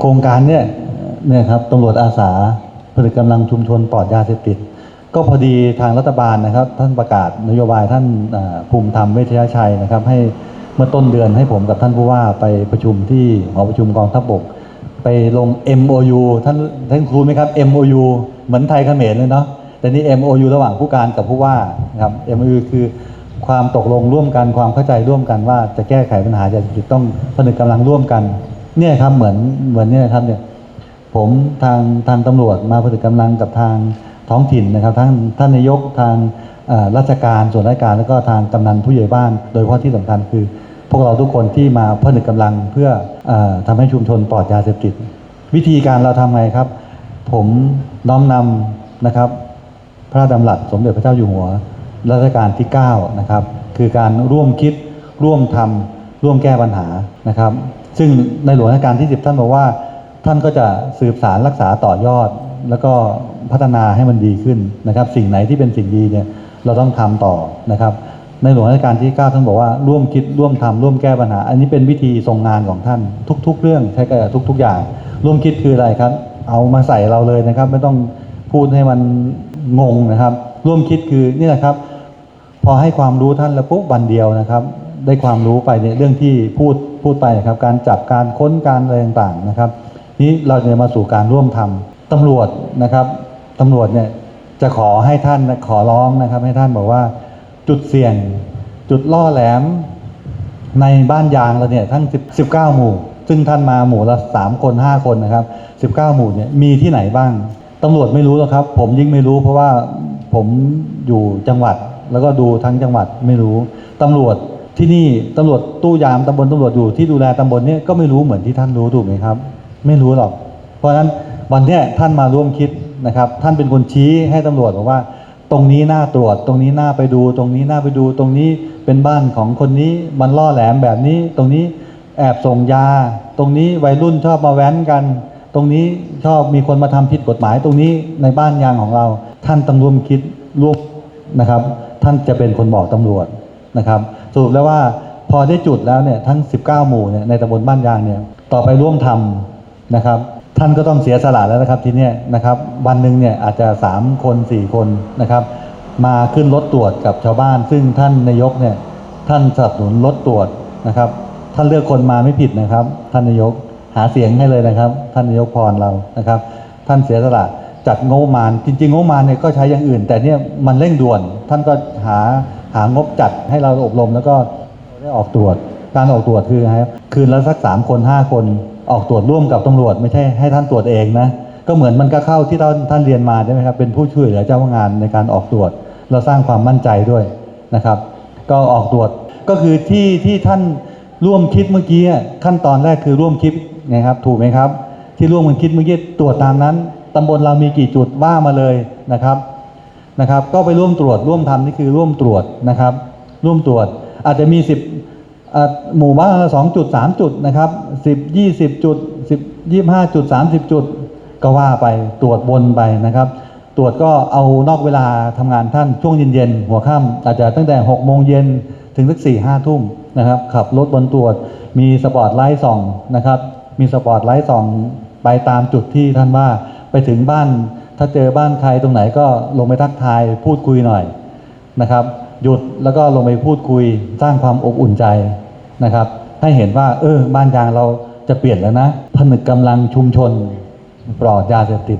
โครงการเนี่ยเนี่ยครับตำรวจอาสาผลิตกำลังชุมชนปลอดยาเสพติด ก็พอดีทางรัฐบาลนะครับ ท่านประกาศนโยบายท่านภูมิธรรมเวชยชัยนะครับ ให้เมื่อต้นเดือนให้ผมกับท่านผู้ว่าไปประชุมที่หอประชุมกองทัพบก ไปลง MOU ท่านท่านครูไหมครับ MOU เหมือนไทยเขมรเลยเนาะแต่นี่ MOU ระหว่างผู้การกับผู้ว่านะครับ MOU คือความตกลงร่วมกันความเข้าใจร่วมกันว่าจะแก้ไขปัญหายาเสพติดต้องผนึกกำลังร่วมกัน เนี่ยครับเหมือนเหมือนเนี่ยครับเนี่ยผมทางทางตำรวจมาผนึกกำลังกับทางท้องถิ่นนะครับทั้งท่านนายกทางราชการส่วนราชการแล้วก็ทางกำนันผู้ใหญ่บ้าน โดยเฉพาะที่สำคัญคือ พวกเราทุกคนที่มาผนึกกำลังเพื่อออทำให้ชุมชนปลอดยาเสพติด วิธีการเราทำไงครับ ผมน้อมนำนะครับ พระราชดำรัสสมเด็จพระเจ้าอยู่หัวรัชกาลที่9นะครับคือการร่วมคิดร่วมทำ ร่วมแก้ปัญหานะครับ ซึ่งในหลวงรัชกาลที่ 10 ท่านบอกว่า ท่านก็จะสืบสารรักษาต่อยอด แล้วก็พัฒนาให้มันดีขึ้นนะครับ สิ่งไหนที่เป็นสิ่งดีเนี่ยเราต้องทำต่อนะครับ ในหลวงรัชกาลที่ 9 ท่านบอกว่าร่วมคิดร่วมทำร่วมแก้ปัญหา อันนี้เป็นวิธีทรงงานของท่านทุก ๆ เรื่องใช้กับทุก ๆ อย่าง ร่วมคิดคืออะไรครับ เอามาใส่เราเลยนะครับ ไม่ต้องพูดให้มันงงนะครับ ร่วมคิดคือนี่แหละครับ พอให้ความรู้ท่านแล้วปุ๊บวันเดียวนะครับ ได้ความรู้ไปในเรื่องที่พูดพูดไปนะครับ การจับการค้นการอะไรต่างๆนะครับนี้เราจะมาสู่การร่วมทำตำรวจนะครับตำรวจเนี่ยจะขอให้ท่านขอร้องนะครับให้ท่านบอกว่าจุดเสี่ยงจุดล่อแหลมในบ้านยางเราเนี่ยทั้ง10 19 หมู่ ซึ่งท่านมาหมู่ละ 3 คน 5 คนนะครับ 19 หมู่เนี่ยมีที่ไหนบ้างตำรวจไม่รู้หรอกครับ ผมยิ่งไม่รู้เพราะว่าผมอยู่จังหวัดแล้วก็ดูทั้งจังหวัดไม่รู้ตำรวจ ที่นี่ตำรวจตู้ยามตำบลตำรวจอยู่ที่ดูแลตำบลเนี่ยก็ไม่รู้เหมือนที่ท่านรู้ถูกไหมครับ ไม่รู้หรอก เพราะฉะนั้นวันนี้ท่านมาร่วมคิดนะครับ ท่านเป็นคนชี้ให้ตำรวจบอกว่า ตรงนี้น่าตรวจ ตรงนี้น่าไปดู ตรงนี้น่าไปดู ตรงนี้เป็นบ้านของคนนี้มันล่อแหลมแบบนี้ ตรงนี้แอบส่งยา ตรงนี้วัยรุ่นชอบมาแว้นกัน ตรงนี้ชอบมีคนมาทำผิดกฎหมาย ตรงนี้ในบ้านยางของเรา ท่านต้องร่วมคิดร่วมนะครับ ท่านจะเป็นคนบอกตำรวจ นะครับสรุปแล้วว่าพอได้จุดแล้วเนี่ยทั้ง 19 หมู่เนี่ยในตำบลบ้านยางเนี่ยต่อไปร่วมทำนะครับ ท่านก็ต้องเสียสละแล้วนะครับทีนี้นะครับ วันหนึ่งเนี่ยอาจจะ 3 คน 4 คนนะครับ มาขึ้นรถตรวจกับชาวบ้าน ซึ่งท่านนายกเนี่ยท่านสนับสนุนรถตรวจนะครับ ท่านเลือกคนมาไม่ผิดนะครับ ท่านนายกหาเสียงให้เลยนะครับ ท่านนายกพรเรานะครับ ท่านเสียสละจัดงบประมาณจริงๆงบประมาณเนี่ยก็ใช้อย่างอื่น แต่เนี่ยมันเร่งด่วนท่านก็หา หางบจัดให้เราอบรมแล้วก็ได้ออกตรวจ การออกตรวจคือไงครับคืนละสักสามคนห้าคนออกตรวจร่วมกับตำรวจไม่ใช่ให้ท่านตรวจเองนะก็เหมือนมันก็เข้าที่ท่านท่านเรียนมาใช่ไหมครับเป็นผู้ช่วยเหลือเจ้าพนักงานในการออกตรวจ เราสร้างความมั่นใจด้วยนะครับ ก็ออกตรวจก็คือที่ที่ท่านร่วมคิดเมื่อกี้ขั้นตอนแรกคือร่วมคิดไงครับถูกไหมครับ ที่ร่วมกันคิดเมื่อกี้ตรวจตามนั้นตำบลเรามีกี่จุดว่ามาเลยนะครับ นะครับ ก็ไปร่วมตรวจร่วมทำนี่คือร่วมตรวจนะครับ ร่วมตรวจอาจจะมีสิบหมู่บ้านละสองจุดสามจุดนะครับสิบยี่สิบจุดสิบยี่ห้าจุดสามสิบจุด ก็ว่าไปตรวจวนไปนะครับ ตรวจก็เอานอกเวลาทำงานท่านช่วงเย็นๆหัวค่ำอาจจะตั้งแต่หกโมงเย็นถึงสักสี่ห้าทุ่มนะครับขับรถบนตรวจมีสปอร์ตไลท์ส่องนะครับ มีสปอร์ตไลท์ส่องไปตามจุดที่ท่านว่า ไปถึงบ้าน ถ้าเจอบ้านใครตรงไหนก็ลงไปทักทายพูดคุยหน่อยนะครับ หยุดแล้วก็ลงไปพูดคุยสร้างความอบอุ่นใจนะครับ ให้เห็นว่า เออบ้านยางเราจะเปลี่ยนแล้วนะผนึกกำลังชุมชนปลอดยาเสพติด